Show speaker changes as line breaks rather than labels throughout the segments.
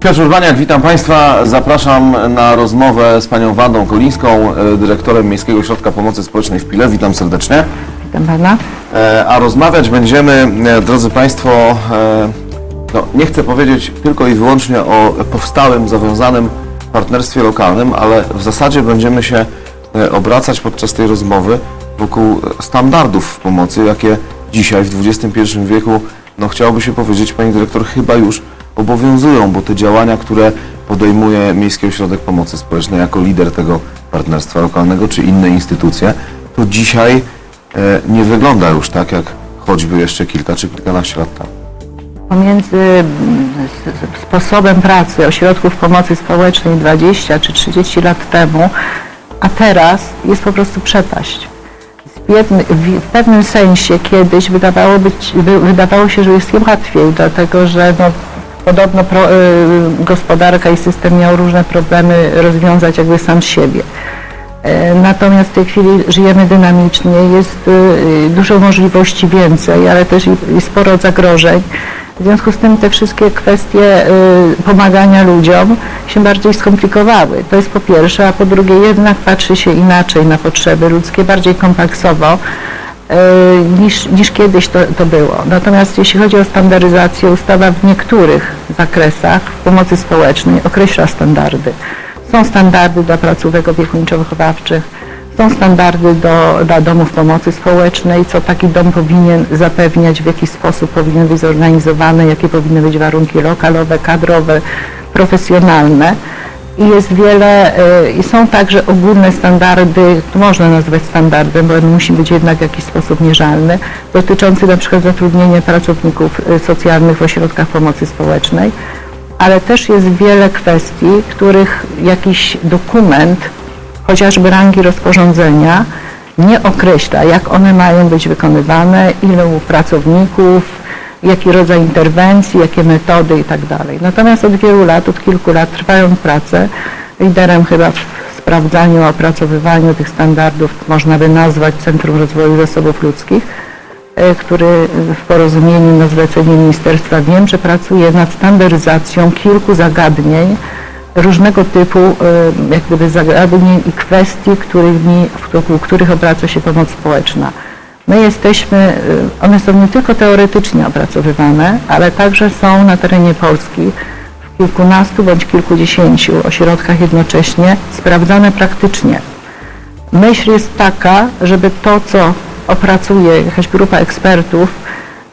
Piotr Urbaniak, witam Państwa. Zapraszam na rozmowę z Panią Wandą Kolińską, e, dyrektorem Miejskiego Ośrodka Pomocy Społecznej w Pile. Witam serdecznie.
Witam pana.
E, A rozmawiać będziemy, e, drodzy Państwo, no, nie chcę powiedzieć tylko i wyłącznie o powstałym, zawiązanym partnerstwie lokalnym, ale w zasadzie będziemy się obracać podczas tej rozmowy wokół standardów pomocy, jakie dzisiaj w XXI wieku, no chciałoby się powiedzieć, Pani Dyrektor, chyba już obowiązują, bo te działania, które podejmuje Miejski Ośrodek Pomocy Społecznej jako lider tego partnerstwa lokalnego, czy inne instytucje, to dzisiaj e, nie wygląda już tak, jak choćby jeszcze kilka czy kilkanaście lat temu.
Pomiędzy mm, sposobem pracy ośrodków pomocy społecznej 20 czy 30 lat temu, a teraz jest po prostu przepaść. W, pewnym sensie kiedyś wydawało, być, wy- wydawało się, że jest łatwiej, dlatego że no, podobno pro, y, gospodarka i system miał różne problemy rozwiązać jakby sam siebie. E, Natomiast w tej chwili żyjemy dynamicznie, jest y, dużo możliwości więcej, ale też i, sporo zagrożeń. W związku z tym te wszystkie kwestie y, pomagania ludziom się bardziej skomplikowały. To jest po pierwsze, a po drugie jednak patrzy się inaczej na potrzeby ludzkie, bardziej kompleksowo niż, niż kiedyś to, to było. Natomiast jeśli chodzi o standaryzację, ustawa w niektórych zakresach pomocy społecznej określa standardy. Są standardy dla placówek opiekuńczo-wychowawczych, są standardy do, dla domów pomocy społecznej, co taki dom powinien zapewniać, w jaki sposób powinien być zorganizowany, jakie powinny być warunki lokalowe, kadrowe, profesjonalne. I jest wiele, y, i są także ogólne standardy, można nazwać standardem, bo on musi być jednak w jakiś sposób mierzalny, dotyczący na przykład zatrudnienia pracowników y, socjalnych w ośrodkach pomocy społecznej. Ale też jest wiele kwestii, których jakiś dokument, chociażby rangi rozporządzenia, nie określa, jak one mają być wykonywane, ilu pracowników, jaki rodzaj interwencji, jakie metody i tak dalej. Natomiast od wielu lat, od kilku lat trwają prace. Liderem chyba w sprawdzaniu, opracowywaniu tych standardów można by nazwać Centrum Rozwoju Zasobów Ludzkich, e, który w porozumieniu na zlecenie Ministerstwa wiem, że pracuje nad standaryzacją kilku zagadnień, różnego typu e, jak gdyby zagadnień i kwestii, którymi, wokół których obraca się pomoc społeczna. My jesteśmy, e, one są nie tylko teoretycznie opracowywane, ale także są na terenie Polski w kilkunastu bądź kilkudziesięciu ośrodkach jednocześnie sprawdzane praktycznie. Myśl jest taka, żeby to, co opracuje jakaś grupa ekspertów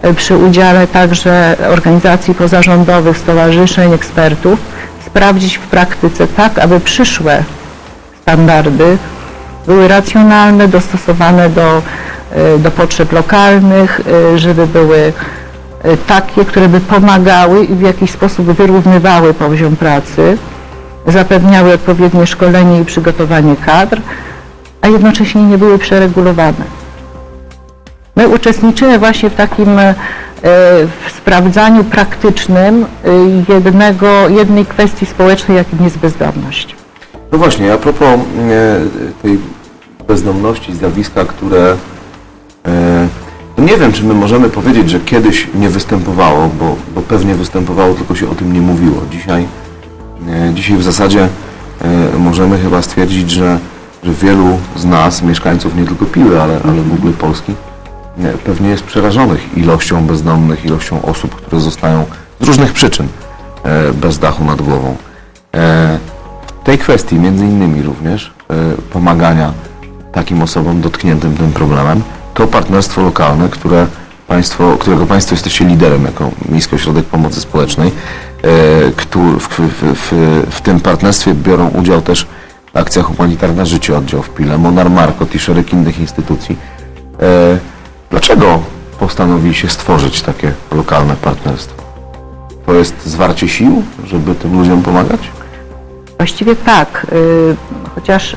e, przy udziale także organizacji pozarządowych, stowarzyszeń, ekspertów, sprawdzić w praktyce tak, aby przyszłe standardy były racjonalne, dostosowane do, do potrzeb lokalnych, e, żeby były e, takie, które by pomagały i w jakiś sposób wyrównywały poziom pracy, zapewniały odpowiednie szkolenie i przygotowanie kadr, a jednocześnie nie były przeregulowane. My uczestniczymy właśnie w takim e, w sprawdzaniu praktycznym e, jednego, jednej kwestii społecznej, jakim jest bezdomność.
No właśnie, a propos e, tej bezdomności, zjawiska, które e, nie wiem, czy my możemy powiedzieć, że kiedyś nie występowało, bo, bo pewnie występowało, tylko się o tym nie mówiło. Dzisiaj, e, dzisiaj w zasadzie e, możemy chyba stwierdzić, że, że wielu z nas, mieszkańców nie tylko Piły, ale, ale w ogóle Polski, nie, pewnie jest przerażonych ilością bezdomnych, ilością osób, które zostają z różnych przyczyn e, bez dachu nad głową. E, w tej kwestii, między innymi również e, pomagania takim osobom dotkniętym tym problemem, to partnerstwo lokalne, które państwo, którego Państwo jesteście liderem jako Miejski Ośrodek Pomocy Społecznej, e, w, w, w, w tym partnerstwie biorą udział też Akcja Humanitarna Życie Oddział w Pile, Monar Markot i szereg innych instytucji. E, Dlaczego się stworzyć takie lokalne partnerstwo? To jest zwarcie sił, żeby tym ludziom pomagać?
Właściwie tak, y, chociaż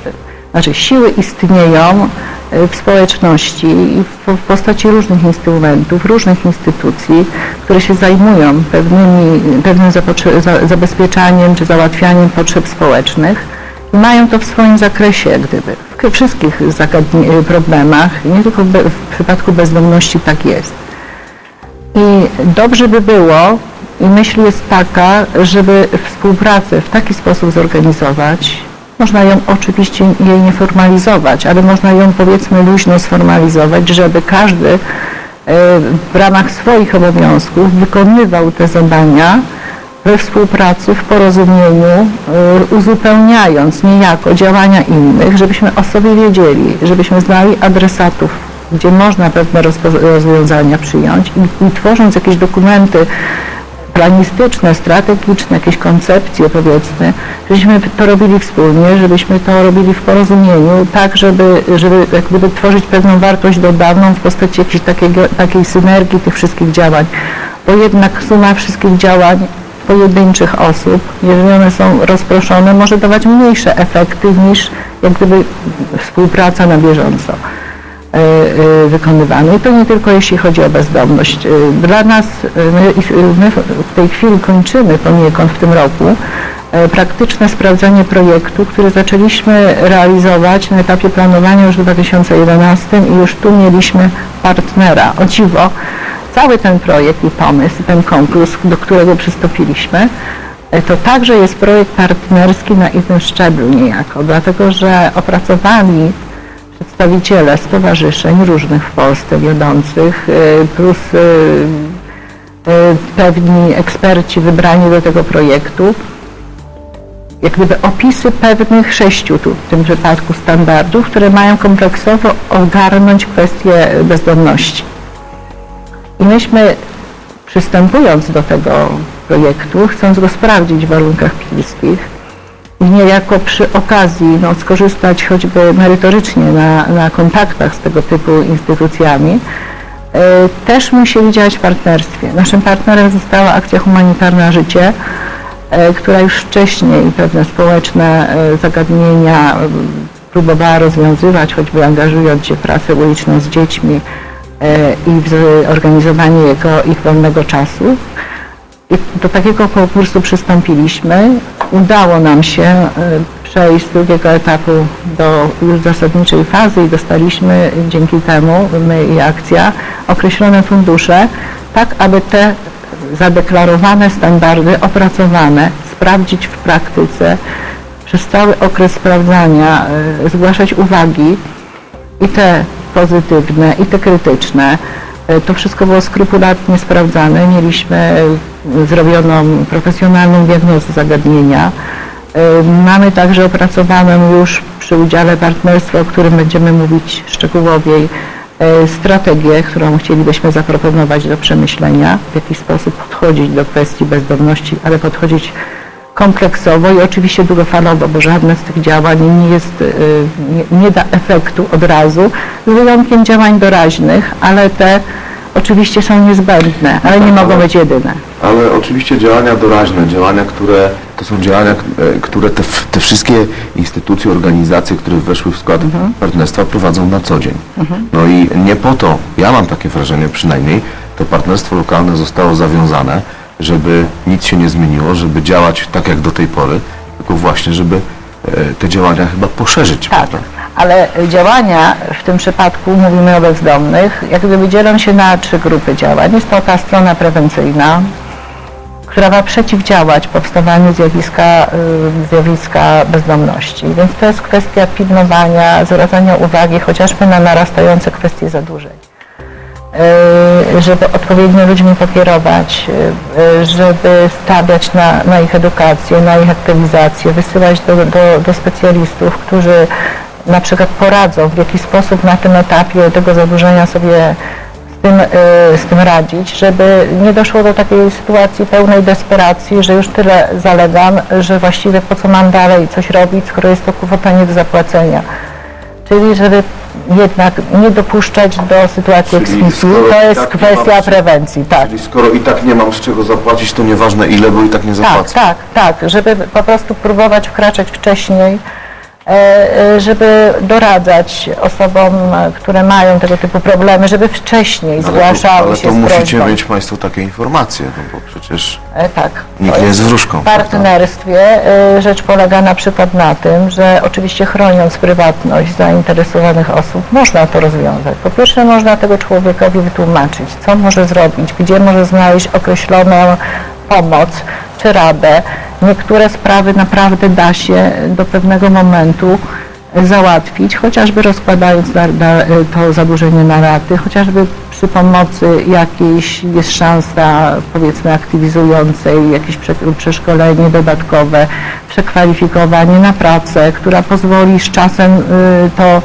znaczy siły istnieją w społeczności i w, postaci różnych instrumentów, różnych instytucji, które się zajmują pewnymi, pewnym zabezpieczaniem czy załatwianiem potrzeb społecznych i mają to w swoim zakresie, jak gdyby. W wszystkich y, problemach, nie tylko w przypadku bezdomności tak jest. I dobrze by było, I myśl jest taka, żeby współpracę w taki sposób zorganizować. Można ją oczywiście jej nie formalizować, ale można ją powiedzmy luźno sformalizować, żeby każdy e, w ramach swoich obowiązków wykonywał te zadania we współpracy, w porozumieniu, y, uzupełniając niejako działania innych, żebyśmy o sobie wiedzieli, żebyśmy znali adresatów, gdzie można pewne rozwiązania przyjąć i, i tworząc jakieś dokumenty planistyczne, strategiczne, jakieś koncepcje powiedzmy, żebyśmy to robili wspólnie, żebyśmy to robili w porozumieniu, tak żeby, żeby jak gdyby tworzyć pewną wartość dodaną w postaci jakiejś takiego, takiej synergii tych wszystkich działań, bo jednak suma wszystkich działań pojedynczych osób, jeżeli one są rozproszone, może dawać mniejsze efekty niż jak gdyby współpraca na bieżąco e, e, wykonywane. I to nie tylko jeśli chodzi o bezdomność. E, Dla nas, my, w tej chwili kończymy poniekąd w tym roku praktyczne sprawdzanie projektu, który zaczęliśmy realizować na etapie planowania już w 2011 i już tu mieliśmy partnera. O dziwo, cały ten projekt i pomysł, ten konkurs, do którego przystąpiliśmy, to także jest projekt partnerski na innym szczeblu niejako, dlatego że opracowani przedstawiciele stowarzyszeń różnych w Polsce wiodących, e, plus e, e, pewni eksperci wybrani do tego projektu, jak gdyby opisy pewnych sześciu tu w tym przypadku standardów, które mają kompleksowo ogarnąć kwestię bezdomności. I myśmy przystępując do tego projektu, chcąc go sprawdzić w warunkach pilskich i niejako przy okazji no, skorzystać choćby merytorycznie na, na kontaktach z tego typu instytucjami, e, też musieli działać w partnerstwie. Naszym partnerem została akcja humanitarna Życie, e, która już wcześniej pewne społeczne e, zagadnienia próbowała rozwiązywać, choćby angażując się w pracę uliczną z dziećmi i w organizowanie jego, ich wolnego czasu. I do takiego konkursu przystąpiliśmy. Udało nam się e, przejść z drugiego etapu do już zasadniczej fazy i dostaliśmy dzięki temu, my i akcja, określone fundusze, tak aby te zadeklarowane standardy opracowane sprawdzić w praktyce, przez cały okres sprawdzania e, zgłaszać uwagi i te pozytywne, i te krytyczne. E, To wszystko było skrupulatnie sprawdzane. Mieliśmy e, zrobioną profesjonalną diagnozę zagadnienia. E, Mamy także opracowaną już przy udziale partnerstwa, o którym będziemy mówić szczegółowiej, strategię, którą chcielibyśmy zaproponować do przemyślenia, w jaki sposób podchodzić do kwestii bezdomności, ale podchodzić kompleksowo i oczywiście długofalowo, bo żadne z tych działań nie, jest, y, nie, nie da efektu od razu, z wyjątkiem działań doraźnych, ale te oczywiście są niezbędne, ale nie mogą być jedyne.
Ale oczywiście działania doraźne, działania, które to są działania, e, które te, te wszystkie instytucje, organizacje, które weszły w skład partnerstwa prowadzą na co dzień. No i nie po to, ja mam takie wrażenie przynajmniej, to partnerstwo lokalne zostało zawiązane, żeby nic się nie zmieniło, żeby działać tak jak do tej pory, tylko właśnie, żeby e, te działania chyba poszerzyć.
Tak,
prawda?
ale działania w tym przypadku, mówimy o bezdomnych, jak gdyby dzielą się na trzy grupy działań. Jest to ta strona prewencyjna, która ma przeciwdziałać powstawaniu zjawiska, y, zjawiska bezdomności. Więc to jest kwestia pilnowania, zwracania uwagi chociażby na narastające kwestie zadłużeń. Y, żeby odpowiednio ludźmi pokierować, y, y, żeby stawiać na, na ich edukację, na ich aktywizację, wysyłać do, do, do specjalistów, którzy na przykład poradzą, w jaki sposób na tym etapie tego zadłużenia sobie z tym, z tym radzić, żeby nie doszło do takiej sytuacji pełnej desperacji, że już tyle zalegam, że właściwie po co mam dalej coś robić, skoro jest to kwota nie do zapłacenia. Czyli żeby jednak nie dopuszczać do sytuacji
Czyli
eksmisji.
skoro
To
i
jest
tak nie
kwestia
mam-
prewencji, tak.
Czyli skoro i tak nie mam z czego zapłacić, to nieważne ile, bo i tak nie
Tak,
zapłacę.
tak, tak, żeby po prostu próbować wkraczać wcześniej, żeby doradzać osobom, e, które mają tego typu problemy, żeby wcześniej
Ale to,
zgłaszały
ale
się
to
z
musicie
prośbą.
mieć Państwo takie informacje, no bo przecież
E, Tak.
nikt nie jest wróżką.
W
prawda?
partnerstwie y, rzecz polega na przykład na tym, że oczywiście chroniąc prywatność zainteresowanych osób, można to rozwiązać. Po pierwsze można tego człowiekowi wytłumaczyć, co może zrobić, gdzie może znaleźć określoną pomoc czy radę. Niektóre sprawy naprawdę da się do pewnego momentu załatwić, chociażby rozkładając to zadłużenie na raty, chociażby przy pomocy jakiejś jest szansa powiedzmy aktywizującej, jakieś prze, przeszkolenie dodatkowe, przekwalifikowanie na pracę, która pozwoli z czasem y, to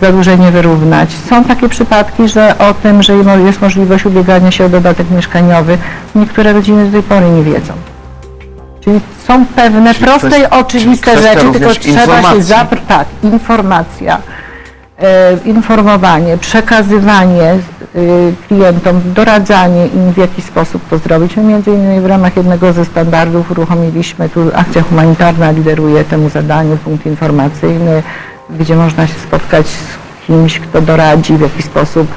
zadłużenie wyrównać. Są takie przypadki, że o tym, że jest możliwość ubiegania się o dodatek mieszkaniowy, niektóre rodziny do tej pory nie wiedzą. Czyli są pewne
Czyli
proste i oczywiste
czyli kwestia
rzeczy, tylko
również
trzeba się
informacji.
zapr- tak, informacja, e, informowanie, przekazywanie e, klientom, doradzanie im w jaki sposób to zrobić. My między innymi w ramach jednego ze standardów uruchomiliśmy, tu akcja humanitarna lideruje temu zadaniu, punkt informacyjny, gdzie można się spotkać z kimś, kto doradzi w jaki sposób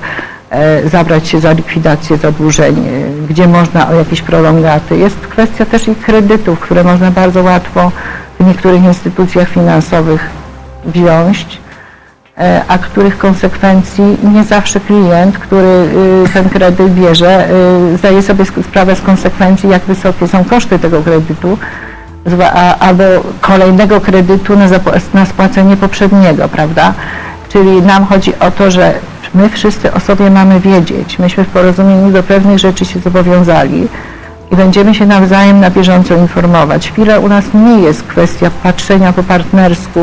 e, zabrać się za likwidację zadłużeń, e, gdzie można o jakieś prolongaty. Jest kwestia też i kredytów, które można bardzo łatwo w niektórych instytucjach finansowych wziąć, e, a których konsekwencji nie zawsze klient, który y, ten kredyt bierze, y, zdaje sobie sprawę z konsekwencji, jak wysokie są koszty tego kredytu, albo kolejnego kredytu na, na spłacenie poprzedniego, prawda? Czyli nam chodzi o to, że my wszyscy o sobie mamy wiedzieć. Myśmy w porozumieniu do pewnych rzeczy się zobowiązali i będziemy się nawzajem na bieżąco informować. Chwilę u nas nie jest kwestia patrzenia po partnersku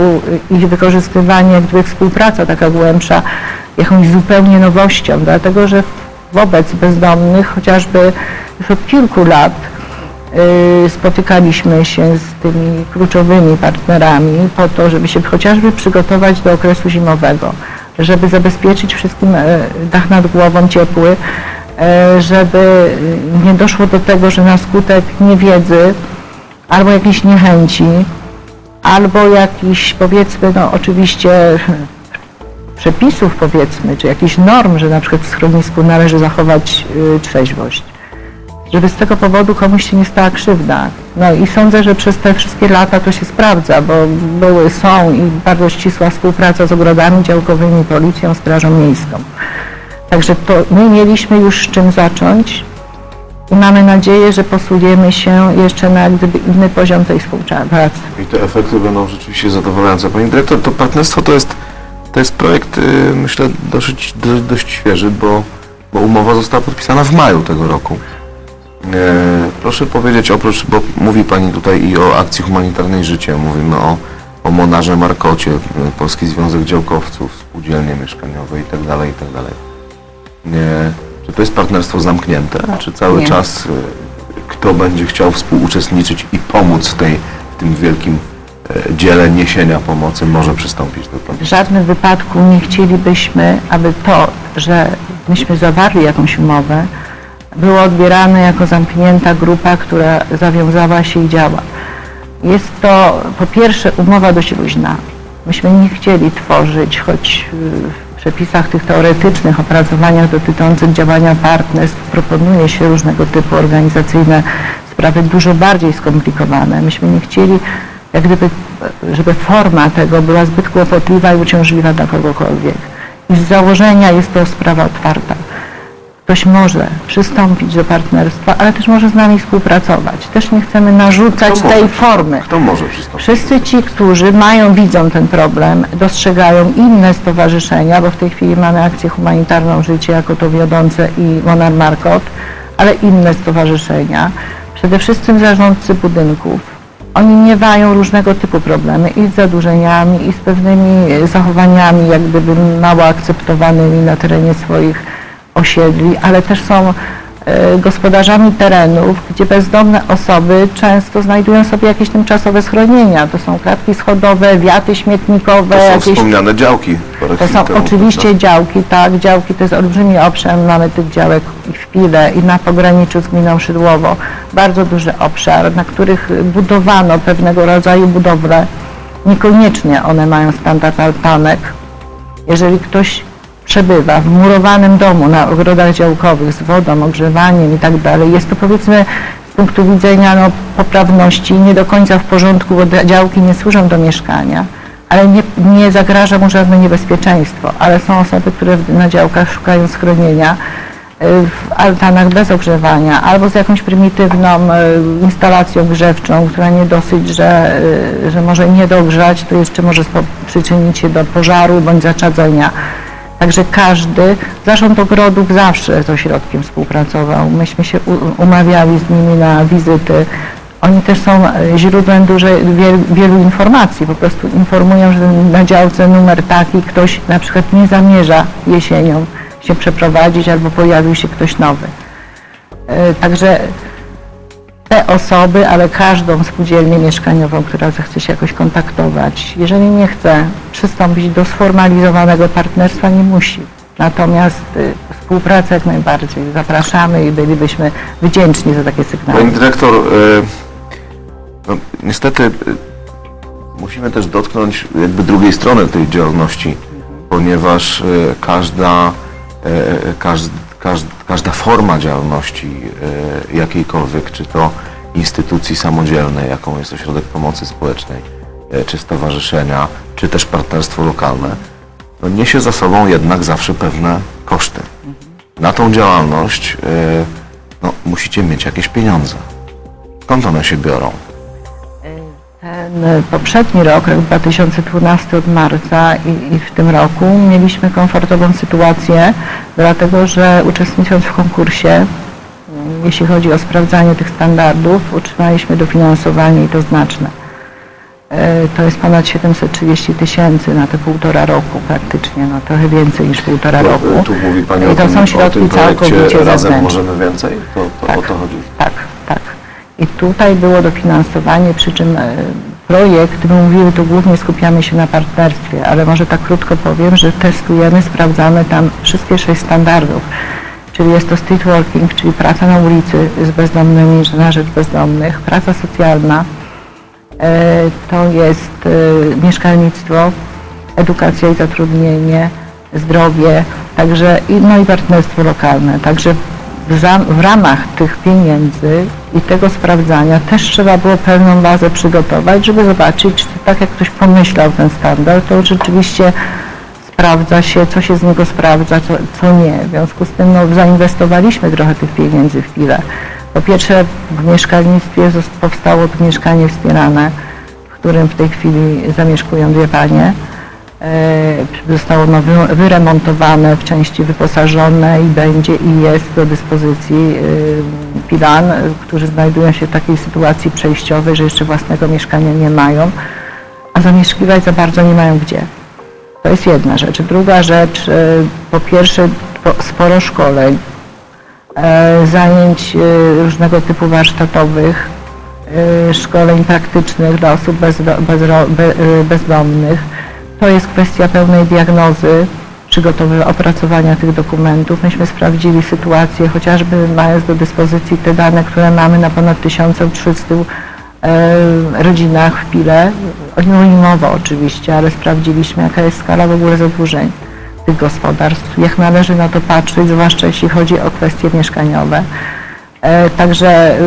y, i wykorzystywania, gdyby współpraca taka głębsza jakąś zupełnie nowością, dlatego że wobec bezdomnych chociażby już od kilku lat y, spotykaliśmy się z tymi kluczowymi partnerami po to, żeby się chociażby przygotować do okresu zimowego, żeby zabezpieczyć wszystkim e, dach nad głową ciepły, e, żeby y, nie doszło do tego, że na skutek niewiedzy albo jakiejś niechęci, albo jakiś powiedzmy, no oczywiście przepisów powiedzmy, czy jakichś norm, że na przykład w schronisku należy zachować trzeźwość żeby z tego powodu komuś się nie stała krzywda. No i sądzę, że przez te wszystkie lata to się sprawdza, bo były, są i bardzo ścisła współpraca z ogrodami działkowymi, policją, strażą miejską. Także to my mieliśmy już z czym zacząć i mamy nadzieję, że posuniemy się jeszcze na gdyby inny poziom tej współpracy.
I te efekty będą rzeczywiście zadowalające. Pani dyrektor, to partnerstwo to jest, to jest projekt, y, myślę, dosyć, do, dość świeży, bo, bo umowa została podpisana w maju tego roku. E, proszę powiedzieć, oprócz, bo mówi Pani tutaj i o akcji humanitarnej Życie, mówimy o, o Monarze Markocie, y, Polski Związek Działkowców, Spółdzielnie Mieszkaniowe i tak dalej, i tak dalej. Nie, czy to jest partnerstwo zamknięte, czy cały
Nie.
czas y, kto będzie chciał współuczestniczyć i pomóc w, tej, w tym wielkim e, dziele niesienia pomocy może przystąpić do tego?
W żadnym wypadku nie chcielibyśmy, aby to, że myśmy zawarli jakąś umowę, było odbierane jako zamknięta grupa, która zawiązała się i działa. Jest to po pierwsze umowa dość luźna. Myśmy nie chcieli tworzyć, choć y, w przepisach tych teoretycznych, opracowaniach dotyczących działania partnerstw proponuje się różnego typu organizacyjne sprawy dużo bardziej skomplikowane. Myśmy nie chcieli, jak gdyby, żeby forma tego była zbyt kłopotliwa i uciążliwa dla kogokolwiek. I z założenia jest to sprawa otwarta ktoś może przystąpić do partnerstwa, ale też może z nami współpracować. Też nie chcemy narzucać
Kto może?
tej formy.
Kto może przystąpić?
Wszyscy ci, którzy mają, widzą ten problem, dostrzegają inne stowarzyszenia, bo w tej chwili mamy akcję humanitarną Życie jako to wiodące i Monar Markot, ale inne stowarzyszenia, przede wszystkim zarządcy budynków. Oni miewają różnego typu problemy i z zadłużeniami, i z pewnymi zachowaniami jak gdyby mało akceptowanymi na terenie swoich osiedli, ale też są e, gospodarzami terenów, gdzie bezdomne osoby często znajdują sobie jakieś tymczasowe schronienia. To są klatki schodowe, wiaty śmietnikowe,
To są
jakieś
wspomniane działki.
to są
temu,
oczywiście działki, tak, działki to jest olbrzymi obszar, mamy tych działek i w Pile i na pograniczu z gminą Szydłowo, bardzo duży obszar, na których budowano pewnego rodzaju budowle, niekoniecznie one mają standard altanek. Jeżeli ktoś przebywa w murowanym domu na ogrodach działkowych z wodą, ogrzewaniem i tak dalej, jest to powiedzmy z punktu widzenia no, poprawności nie do końca w porządku, bo działki nie służą do mieszkania, ale nie, nie zagraża mu żadne niebezpieczeństwo, ale są osoby, które na działkach szukają schronienia w altanach bez ogrzewania albo z jakąś prymitywną y, instalacją grzewczą, która nie dosyć, że, y, że może nie dogrzać, to jeszcze może przyczynić się do pożaru bądź zaczadzenia. Także każdy, Zarząd Ogrodów zawsze z ośrodkiem współpracował. Myśmy się umawiali z nimi na wizyty. Oni też są źródłem dużej, wiel, wielu informacji. Po prostu informują, że na działce numer taki ktoś na przykład nie zamierza jesienią się przeprowadzić albo pojawił się ktoś nowy. E, Także te osoby, ale każdą spółdzielnię mieszkaniową, która zechce się jakoś kontaktować, jeżeli nie chce przystąpić do sformalizowanego partnerstwa, nie musi. Natomiast y, współpracę jak najbardziej zapraszamy i bylibyśmy wdzięczni za takie sygnały.
Pani dyrektor, e, no, niestety e, musimy też dotknąć jakby drugiej strony tej działalności, ponieważ e, każda, e, każd, każd, każda forma działalności e, jakiejkolwiek, czy to instytucji samodzielnej, jaką jest Ośrodek Pomocy Społecznej, e, czy stowarzyszenia, czy też partnerstwo lokalne, no, niesie za sobą jednak zawsze pewne koszty. Na tą działalność e, no, musicie mieć jakieś pieniądze. Skąd one się biorą?
Ten y, poprzedni rok, rok 2012 od marca i, i w tym roku mieliśmy komfortową sytuację, dlatego że uczestnicząc w konkursie, mm, jeśli chodzi o sprawdzanie tych standardów, utrzymaliśmy dofinansowanie i to znaczne. E, To jest ponad 730 tysięcy na te półtora roku praktycznie, no trochę więcej niż półtora roku.
Tu mówi Pani
I
o
to
tym,
są
o
środki
tym projekcie
całkowicie
Razem
zewnętrzne.
możemy więcej? To, to
Tak.
o to chodzi?
Tak. I tutaj było dofinansowanie, przy czym e, projekt, my mówiły, tu głównie skupiamy się na partnerstwie, ale może tak krótko powiem, że testujemy, sprawdzamy tam wszystkie sześć standardów. Czyli jest to street working, czyli praca na ulicy z bezdomnymi, na rzecz bezdomnych, praca socjalna, e, to jest e, mieszkalnictwo, edukacja i zatrudnienie, zdrowie, także no i partnerstwo lokalne. Także w, ramach tych pieniędzy i tego sprawdzania też trzeba było pewną bazę przygotować, żeby zobaczyć, czy tak jak ktoś pomyślał ten standard, to rzeczywiście sprawdza się, co się z niego sprawdza, co, co nie. W związku z tym no, zainwestowaliśmy trochę tych pieniędzy w chwilę. Po pierwsze w mieszkalnictwie powstało to mieszkanie wspierane, w którym w tej chwili zamieszkują dwie panie. E, Zostało ono wy- wyremontowane, w części wyposażone i będzie i jest do dyspozycji e, Pilan, e, którzy znajdują się w takiej sytuacji przejściowej, że jeszcze własnego mieszkania nie mają, a zamieszkiwać za bardzo nie mają gdzie. To jest jedna rzecz. Druga rzecz, po pierwsze po- sporo szkoleń, zajęć różnego typu warsztatowych, szkoleń praktycznych dla osób bezdomnych. To jest kwestia pełnej diagnozy, przygotowywania, opracowania tych dokumentów. Myśmy sprawdzili sytuację, chociażby mając do dyspozycji te dane, które mamy na ponad 1300 e, rodzinach w Pile, anonimowo oczywiście, ale sprawdziliśmy, jaka jest skala w ogóle zadłużeń tych gospodarstw, jak należy na to patrzeć, zwłaszcza jeśli chodzi o kwestie mieszkaniowe. E, Także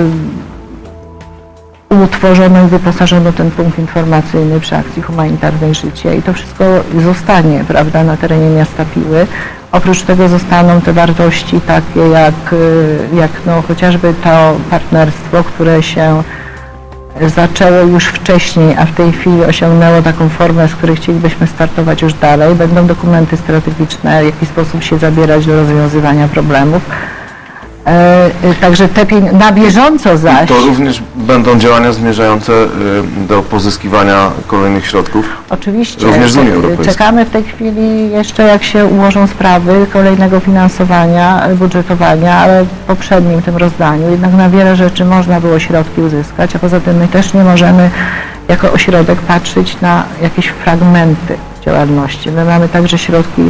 utworzono i wyposażono ten punkt informacyjny przy akcji humanitarnej Życie i to wszystko zostanie prawda, na terenie miasta Piły. Oprócz tego zostaną te wartości takie jak, y, jak no, chociażby to partnerstwo, które się zaczęło już wcześniej, a w tej chwili osiągnęło taką formę, z której chcielibyśmy startować już dalej. Będą dokumenty strategiczne, w jaki sposób się zabierać do rozwiązywania problemów. E, e, Także te na bieżąco zaś,
To również będą działania zmierzające y, do pozyskiwania kolejnych środków.
oczywiście,
również z Unii
czek-
Europejskiej.
czekamy w tej chwili jeszcze jak się ułożą sprawy kolejnego finansowania, e, budżetowania, ale w poprzednim tym rozdaniu jednak na wiele rzeczy można było środki uzyskać, a poza tym my też nie możemy jako ośrodek patrzeć na jakieś fragmenty działalności. My mamy także środki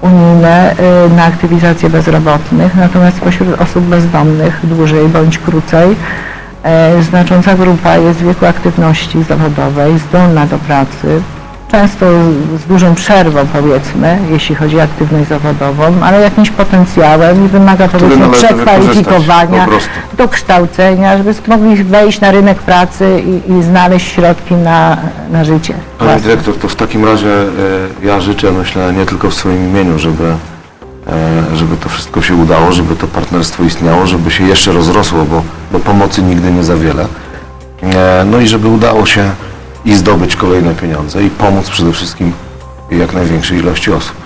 unijne y, na aktywizację bezrobotnych, natomiast spośród osób bezdomnych dłużej bądź krócej e, znacząca grupa jest w wieku aktywności zawodowej, zdolna do pracy, często z- dużą przerwą powiedzmy, jeśli chodzi o aktywność zawodową, ale jakimś potencjałem i wymaga powiedzmy
należy
przekwalifikowania,
wykorzystać, po
dokształcenia, żeby mogli wejść na rynek pracy i, i znaleźć środki na, na życie.
Pani
własne.
dyrektor, to w takim razie y, ja życzę, myślę, nie tylko w swoim imieniu, żeby e, żeby to wszystko się udało, żeby to partnerstwo istniało, żeby się jeszcze rozrosło, bo, bo pomocy nigdy nie za wiele. E, No i żeby udało się i zdobyć kolejne pieniądze i pomóc przede wszystkim jak największej ilości osób.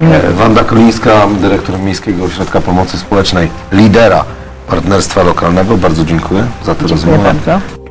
E, Wanda Kolińska, dyrektor Miejskiego Ośrodka Pomocy Społecznej, lidera partnerstwa lokalnego. Bardzo dziękuję za tę rozmowę.
bardzo.